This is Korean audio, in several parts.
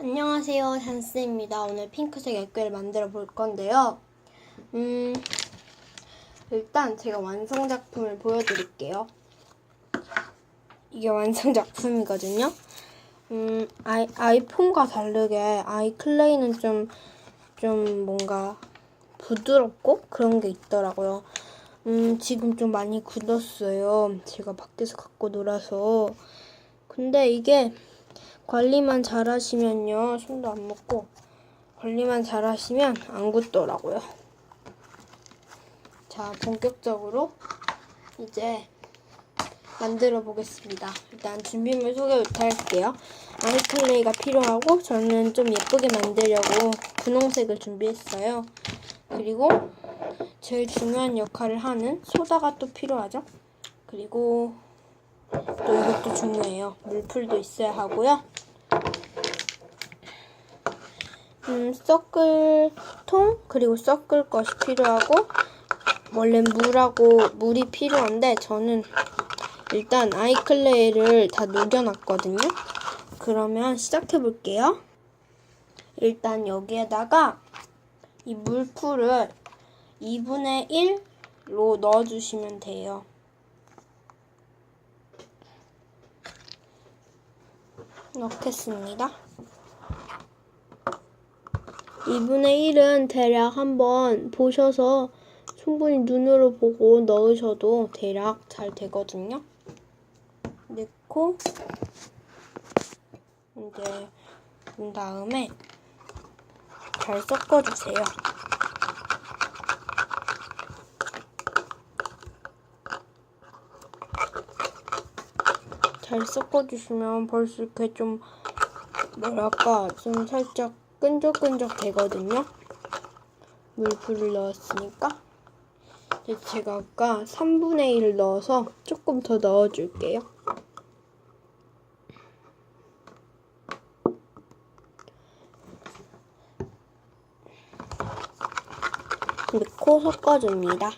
안녕하세요, 잔스입니다. 오늘 핑크색 액괴를 만들어 볼 건데요. 음, 일단 제가 완성 작품을 보여드릴게요. 이게 완성 작품이거든요. 음, 아이, 아이폰과 다르게 아이클레이는 좀, 좀 뭔가 부드럽고 그런 게 있더라고요. 음, 지금 좀 많이 굳었어요. 제가 밖에서 갖고 놀아서. 근데 이게 관리만 잘 하시면요. 손도 안 먹고 관리만 잘 하시면 안 굳더라고요. 자, 본격적으로 이제 만들어 보겠습니다. 일단 준비물 소개부터 할게요. 아이클레이가 필요하고 저는 좀 예쁘게 만들려고 분홍색을 준비했어요. 그리고 제일 중요한 역할을 하는 소다가 또 필요하죠. 그리고 또 이것도 중요해요. 물풀도 있어야 하고요. 음, 섞을 통 그리고 섞을 것이 필요하고 원래 물하고 물이 필요한데 저는 일단 아이클레이를 다 녹여놨거든요. 그러면 시작해 볼게요. 일단 여기에다가 이 물풀을 2분의 1로 넣어주시면 돼요. 넣겠습니다. 2분의 1은 대략 한번 보셔서 충분히 눈으로 보고 넣으셔도 대략 잘 되거든요. 넣고 이제 본 다음에 잘 섞어주세요. 잘 섞어주시면 벌써 이렇게 좀 뭐랄까 좀 살짝 끈적끈적 되거든요. 물풀을 넣었으니까 제가 아까 3분의 1을 넣어서 조금 더 넣어줄게요. 넣고 섞어줍니다.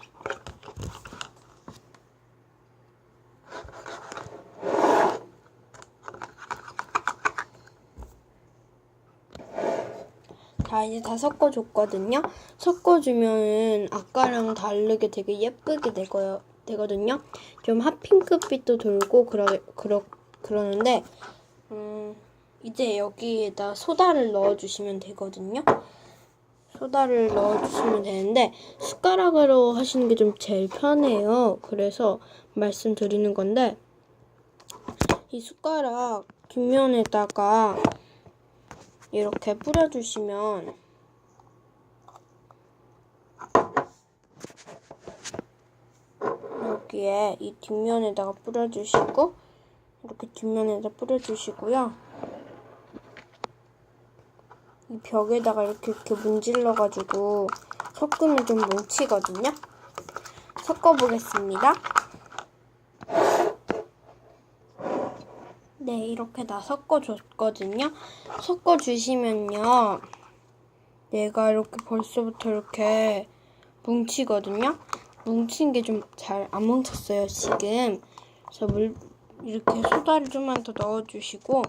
자, 이제 다 섞어줬거든요. 섞어주면은 아까랑 다르게 되게 예쁘게 되고요, 되거든요. 좀 핫핑크빛도 돌고 그러, 그러, 그러는데, 음, 이제 여기에다 소다를 넣어주시면 되거든요. 소다를 넣어주시면 되는데, 숟가락으로 하시는 게 좀 제일 편해요. 그래서 말씀드리는 건데, 이 숟가락 뒷면에다가 이렇게 뿌려주시면 여기에 이 뒷면에다가 뿌려주시고 이렇게 뒷면에다 뿌려주시고요. 이 벽에다가 이렇게 이렇게 문질러가지고 섞으면 좀 뭉치거든요. 섞어보겠습니다. 네, 이렇게 다 섞어줬거든요. 섞어주시면요. 얘가 이렇게 벌써부터 이렇게 뭉치거든요. 뭉친 게 좀 잘 안 뭉쳤어요, 지금. 그래서 물, 이렇게 소다를 좀만 더 넣어주시고,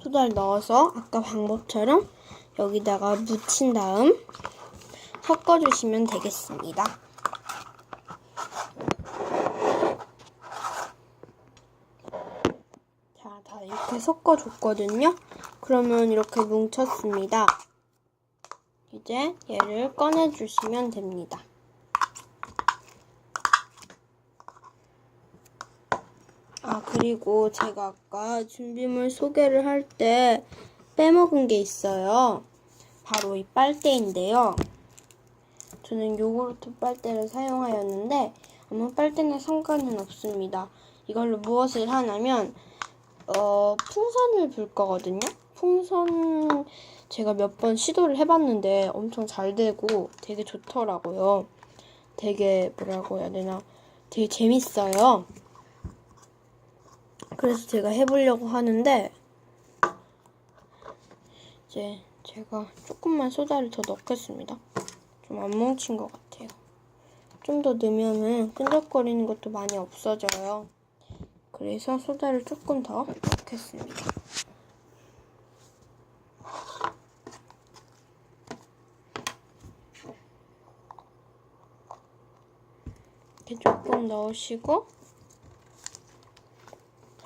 소다를 넣어서 아까 방법처럼 여기다가 묻힌 다음 섞어주시면 되겠습니다. 자, 다 이렇게 섞어줬거든요. 그러면 이렇게 뭉쳤습니다. 이제 얘를 꺼내주시면 됩니다. 아, 그리고 제가 아까 준비물 소개를 할 때 빼먹은 게 있어요. 바로 이 빨대인데요. 저는 요구르트 빨대를 사용하였는데 아무 빨대나 상관은 없습니다. 이걸로 무엇을 하냐면 어, 풍선을 불 거거든요. 풍선 제가 몇 번 시도를 해봤는데 엄청 잘 되고 되게 좋더라고요. 되게 뭐라고 해야 되나 되게 재밌어요. 그래서 제가 해보려고 하는데 이제 제가 조금만 소다를 더 넣겠습니다. 좀 안 뭉친 것 같아요. 좀 더 넣으면은 끈적거리는 것도 많이 없어져요. 그래서 소다를 조금 더 넣겠습니다. 이렇게 조금 넣으시고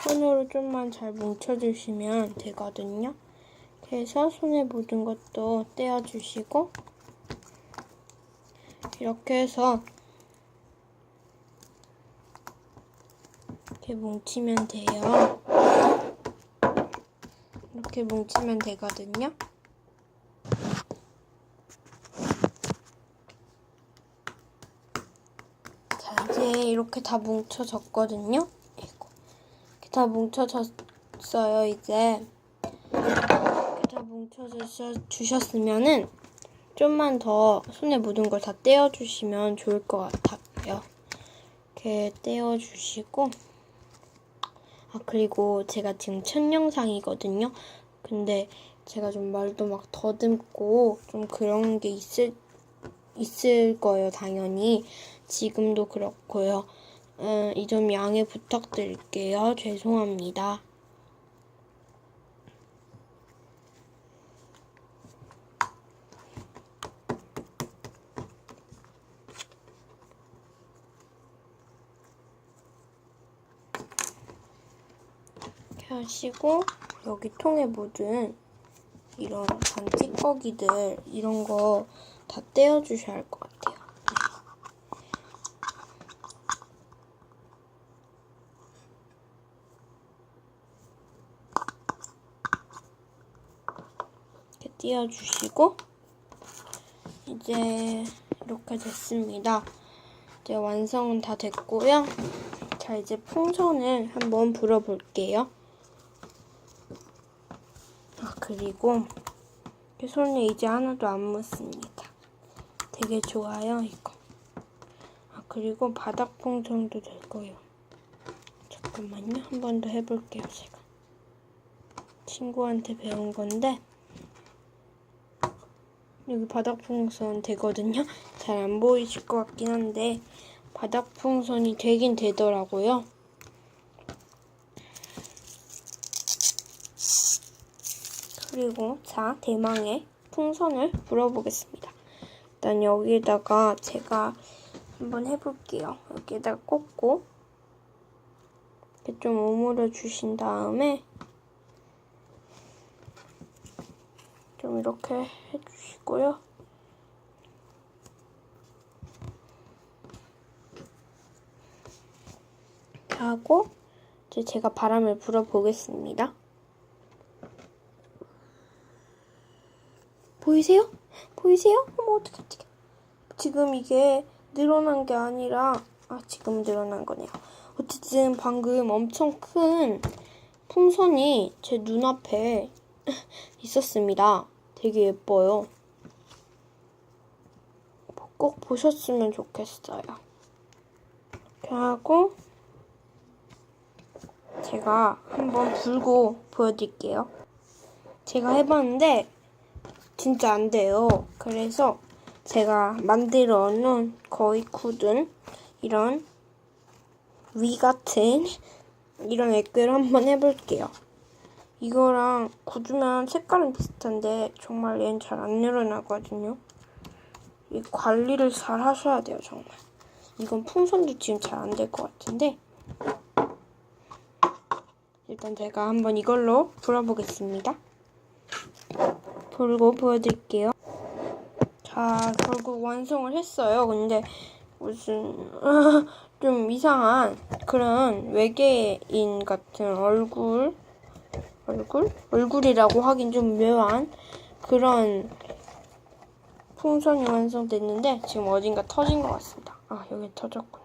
손으로 좀만 잘 뭉쳐주시면 되거든요. 그래서 손에 묻은 것도 떼어주시고 이렇게 해서 이렇게 뭉치면 돼요. 이렇게 뭉치면 되거든요. 자, 이제 이렇게 다 뭉쳐졌거든요. 이렇게 다 뭉쳐졌어요, 이제. 이렇게 다 뭉쳐주셨으면은 좀만 더 손에 묻은 걸 다 떼어주시면 좋을 것 같아요. 이렇게 떼어주시고. 아, 그리고 제가 지금 첫 영상이거든요. 근데 제가 좀 말도 막 더듬고 좀 그런 게 있을, 있을 거예요, 당연히. 지금도 그렇고요. 음, 이 점 양해 부탁드릴게요. 죄송합니다. 하시고 여기 통에 묻은 이런 반찌꺼기들 이런 거 다 떼어 주셔야 할 것 같아요. 이렇게 띄워주시고 이제 이렇게 됐습니다. 이제 완성은 다 됐고요. 자 이제 풍선을 한번 불어볼게요. 아 그리고 손에 이제 하나도 안 묻습니다. 되게 좋아요 이거. 아 그리고 바닥 풍선도 될 거예요. 잠깐만요. 한 번 더 해볼게요 제가. 친구한테 배운 건데 여기 바닥 풍선 되거든요. 잘 안 보이실 것 같긴 한데 바닥 풍선이 되긴 되더라고요. 그리고 자 대망의 풍선을 불어보겠습니다. 일단 여기에다가 제가 한번 해볼게요. 여기에다가 꽂고 이렇게 좀 오므려 주신 다음에 좀 이렇게 해주시고요. 하고 이제 제가 바람을 불어 보겠습니다. 보이세요? 보이세요? 어머 어떡해 어떡해. 지금 이게 늘어난 게 아니라 아 지금 늘어난 거네요. 어쨌든 방금 엄청 큰 풍선이 제 눈앞에 있었습니다. 되게 예뻐요. 꼭 보셨으면 좋겠어요. 이렇게 하고 제가 한번 불고 보여드릴게요. 제가 해봤는데 진짜 안 돼요. 그래서 제가 만들어 놓은 거의 굳은 이런 위 같은 이런 액괴를 한번 해볼게요. 이거랑 굳으면 색깔은 비슷한데 정말 얘는 잘 안 늘어나거든요. 이 관리를 잘 하셔야 돼요, 정말. 이건 풍선도 지금 잘 안 될 것 같은데 일단 제가 한번 이걸로 불어보겠습니다. 불고 보여드릴게요. 자, 결국 완성을 했어요. 근데 무슨 좀 이상한 그런 외계인 같은 얼굴 얼굴? 얼굴이라고 하긴 좀 묘한 그런 풍선이 완성됐는데 지금 어딘가 터진 것 같습니다. 아 여기 터졌구나.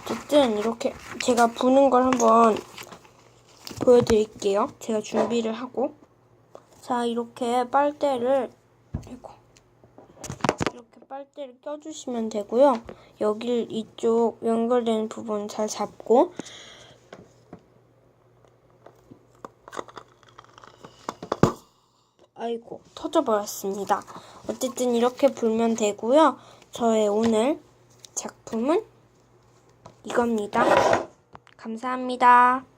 어쨌든 이렇게 제가 부는 걸 한번 보여드릴게요. 제가 준비를 하고 자 이렇게 빨대를 이렇게 빨대를 껴주시면 되고요. 여길 이쪽 연결되는 부분 잘 잡고 아이고 터져버렸습니다. 어쨌든 이렇게 불면 되고요. 저의 오늘 작품은 이겁니다. 감사합니다.